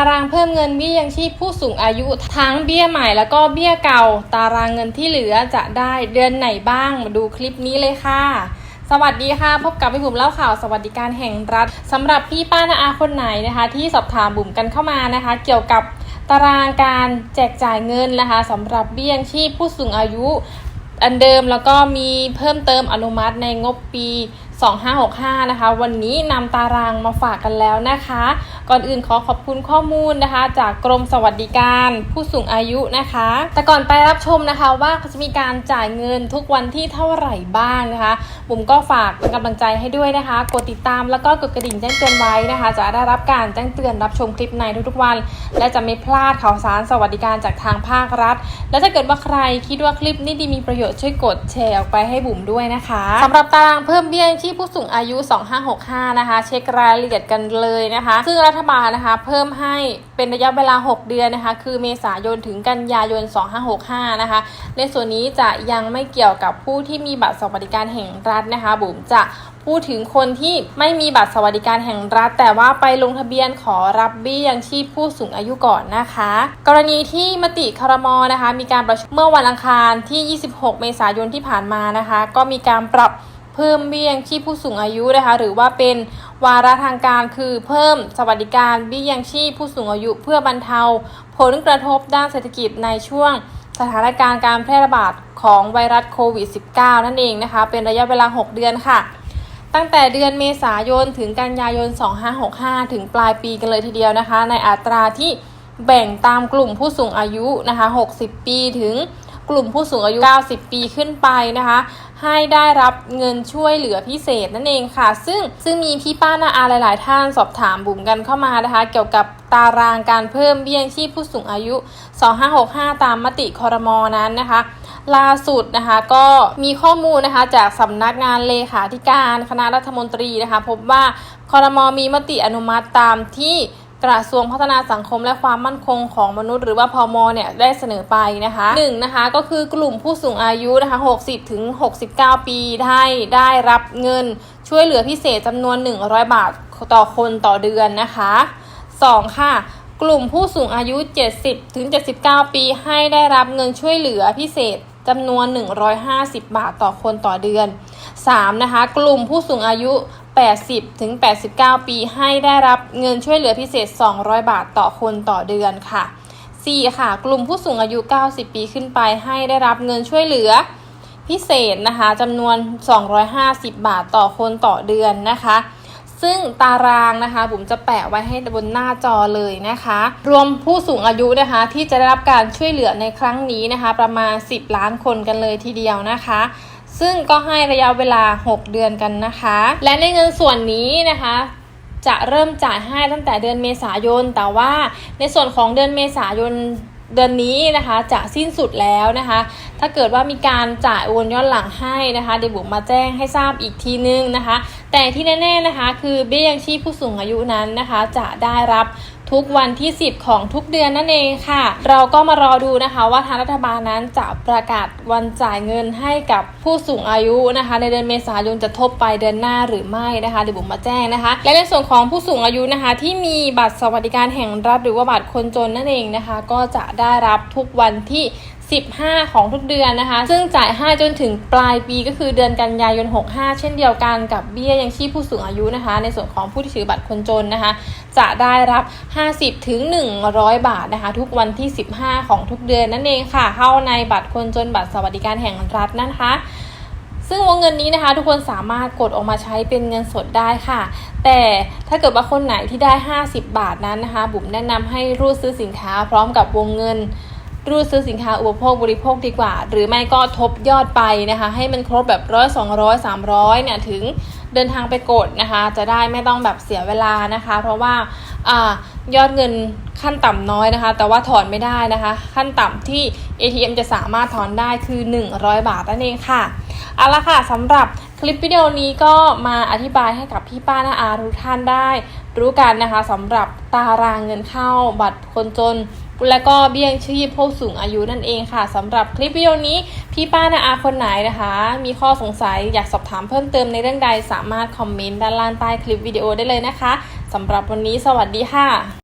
ตารางเพิ่มเงินเบี้ยยังชีพผู้สูงอายุทั้งเบี้ยใหม่แล้วก็เบี้ยเก่า ตารางเงินที่เหลือจะได้เดือนไหนบ้างมาดูคลิปนี้เลยค่ะ สวัสดีค่ะ พบกับพี่บุ๋มเล่าข่าวสวัสดิการแห่งรัฐสำหรับพี่ป้านาอาคนไหนนะคะ ที่สอบถามบุ๋มกันเข้ามานะคะ เกี่ยวกับตารางการแจกจ่ายเงินนะคะสำหรับเบี้ยยังชีพผู้สูงอายุอันเดิมแล้วก็มีเพิ่มเติมอนุมัติในงบปี 2565 นะคะ วันนี้นำตารางมาฝากกันแล้วนะคะ ก่อนอื่นขอขอบคุณข้อมูลนะคะ จากกรมสวัสดิการผู้สูงอายุนะคะ แต่ก่อนไปรับชมนะคะว่าจะมีการจ่ายเงินทุกวันที่เท่าไหร่บ้างนะคะ บุ๋มก็ฝากเป็นกำลังใจให้ด้วยนะคะ กดติดตามแล้วก็กดกระดิ่งแจ้งเตือนไว้นะคะ จะได้รับการแจ้งเตือนรับชมคลิปในทุกๆวัน และจะไม่พลาดข่าวสารสวัสดิการจากทางภาครัฐ และถ้าเกิดว่าใครคิดว่าคลิปนี้ดีมีประโยชน์ช่วยกดแชร์ออกไปให้บุ๋มด้วยนะคะสำหรับตารางเพิ่มเบี้ยยังชีพผู้สูงอายุ 2565 นะคะ เช็ครายละเอียดกันเลยนะคะ ซึ่งรัฐบาลนะคะ เพิ่มให้เป็นระยะเวลา 6 เดือนนะคะ คือเมษายนถึงกันยายน 2565 นะคะ ในส่วนนี้จะยังไม่เกี่ยวกับผู้ที่มีบัตรสวัสดิการแห่งรัฐนะคะ บุ๋มจะพูดถึงคนที่ไม่มีบัตรสวัสดิการแห่งรัฐ แต่ว่าไปลงทะเบียนขอรับเบี้ยยังชีพผู้สูงอายุก่อนนะคะ กรณีที่มติครมนะคะ มีการประชุมเมื่อวันอังคารที่ 26 เมษายนที่ผ่านมานะคะ ก็มีการปรับ เพิ่มเบี้ยยังชีพผู้สูงอายุนะคะ หรือว่าเป็นวาระทางการคือเพิ่มสวัสดิการเบี้ยยังชีพผู้สูงอายุ เพื่อบรรเทา ผลกระทบด้านเศรษฐกิจในช่วงสถานการณ์การแพร่ระบาดของไวรัสโควิด -19 นั่นเองนะคะ เป็นระยะเวลา 6 เดือนค่ะ ตั้งแต่เดือนเมษายนถึงกันยายน 2565 ถึงปลายปีกันเลยทีเดียวนะคะ ในอัตราที่แบ่งตามกลุ่มผู้สูงอายุนะคะ 60 ปีถึงกลุ่มผู้สูงอายุ 90 ปีขึ้นไปนะคะ ให้ได้รับเงินช่วยเหลือพิเศษนั่นเองค่ะ ซึ่งซึ่งมีพี่ป้านาอาหลาย ๆ ท่านสอบถามบุ๋มกันเข้ามานะคะ เกี่ยวกับตารางการเพิ่มเบี้ยงชีพผู้สูงอายุ 2565 ตามมติคอรมอนั้นนะคะ ล่าสุดนะคะก็มีข้อมูลนะคะจากสำนักงานเลขาธิการคณะรัฐมนตรีนะคะ พบว่าคอรมอมีมติอนุมัติตามที่ กระทรวงพัฒนาสังคมและความมั่นคงของมนุษย์หรือว่าพอมเนี่ยได้เสนอไปนะคะหนึ่งนะคะก็คือกลุ่มผู้สูงอายุนะคะ60ถึง69 ปีได้ได้รับเงินช่วยเหลือพิเศษจำนวน 100 บาทต่อคนต่อเดือนนะคะ 2. ค่ะ กลุ่มผู้สูงอายุ 70ถึง79 ปีให้ได้รับเงินช่วยเหลือพิเศษจำนวน 150 บาทต่อคนต่อเดือน 3. นะคะ กลุ่มผู้สูงอายุ 80 ถึง 89 ปีให้ได้รับเงินช่วยเหลือพิเศษ 200 บาทต่อคนต่อเดือนค่ะ 4. ค่ะ กลุ่มผู้สูงอายุ 90 ปีขึ้นไปให้ได้รับเงินช่วยเหลือพิเศษนะคะจำนวน 250 บาทต่อคนต่อเดือนนะคะ ซึ่งตารางนะคะบุ๋มจะแปะไว้ให้บนหน้าจอเลยนะคะ รวมผู้สูงอายุนะคะ ที่จะได้รับการช่วยเหลือในครั้งนี้นะคะ ประมาณ 10 ล้านคนกันเลยทีเดียวนะคะ ซึ่งก็ให้ระยะเวลา 6 เดือนกันนะคะ และในเงินส่วนนี้นะคะจะเริ่มจ่ายให้ตั้งแต่เดือนเมษายน แต่ว่าในส่วนของเดือนเมษายนเดือนนี้นะคะจะสิ้นสุดแล้วนะคะ ถ้าเกิดว่ามีการจ่ายโอนย้อนหลังให้นะคะเดี๋ยวบุ๋มมาแจ้งให้ทราบอีกทีนึงนะคะ แต่ที่แน่ๆนะคะ คือเบี้ยยังชีพผู้สูงอายุนั้นนะคะ จะได้รับ ทุกวันที่ 10 ของทุกเดือนนั่นเองค่ะ เราก็มารอดูนะคะว่าทางรัฐบาลนั้นจะประกาศวันจ่ายเงินให้กับผู้สูงอายุนะคะ ในเดือนเมษายนจะทบไปเดือนหน้าหรือไม่นะคะเดี๋ยวบุ๋มมาแจ้งนะคะ และในส่วนของผู้สูงอายุนะคะ ที่มีบัตรสวัสดิการแห่งรัฐหรือว่าบัตรคนจนนั่นเองนะคะ ก็จะได้รับทุกวันที่ 15 ของทุกเดือนนะคะ ซึ่งจ่ายให้จนถึงปลายปีก็คือเดือนกันยายน 65 เช่นเดียวกันกับเบี้ยยังชีพผู้สูงอายุนะคะ ในส่วนของผู้ที่ถือบัตรคนจนนะคะ จะได้รับ 50 ถึง 100 บาทนะคะ ทุกวันที่ 15 ของทุกเดือนนั่นเองค่ะ เข้าในบัตรคนจนบัตรสวัสดิการแห่งรัฐนะคะซึ่งวงเงินนี้นะคะทุกคนสามารถกดออกมาใช้เป็นเงินสดได้ค่ะ แต่ถ้าเกิดว่าคนไหนที่ได้ 50 บาทนั้นนะคะ บุ๋มแนะนำให้รูดซื้อสินค้าพร้อมกับวงเงิน รูดซื้อสินค้าอุปโภคบริโภคดีกว่า หรือไม่ก็ทบยอดไปนะคะ ให้มันครบแบบร้อยสองร้อยสามร้อยเนี่ยถึงเดินทางไปกดนะคะ จะได้ไม่ต้องแบบเสียเวลานะคะ เพราะว่าอยอดเงินขั้นต่ำน้อยนะคะ แต่ว่าถอนไม่ได้นะคะ ขั้นต่ำที่ ATM จะสามารถถอนได้คือ 100 บาทนั่นเองค่ะเอาละค่ะสำหรับคลิปวิดีโอนี้ก็มาอธิบายให้กับพี่ป้าน้าอาทุกท่านได้ รู้กันนะคะสำหรับตารางเงินเข้าบัตรคนจน และก็เบี้ยงชีพผู้สูงอายุนั่นเองค่ะสำหรับคลิปวิดีโอนี้พี่ป้านาอาคนไหนนะคะ มีข้อสงสัยอยากสอบถามเพิ่มเติมในเรื่องใดสามารถคอมเมนต์ด้านล่างใต้คลิปวิดีโอได้เลยนะคะสำหรับวันนี้สวัสดีค่ะ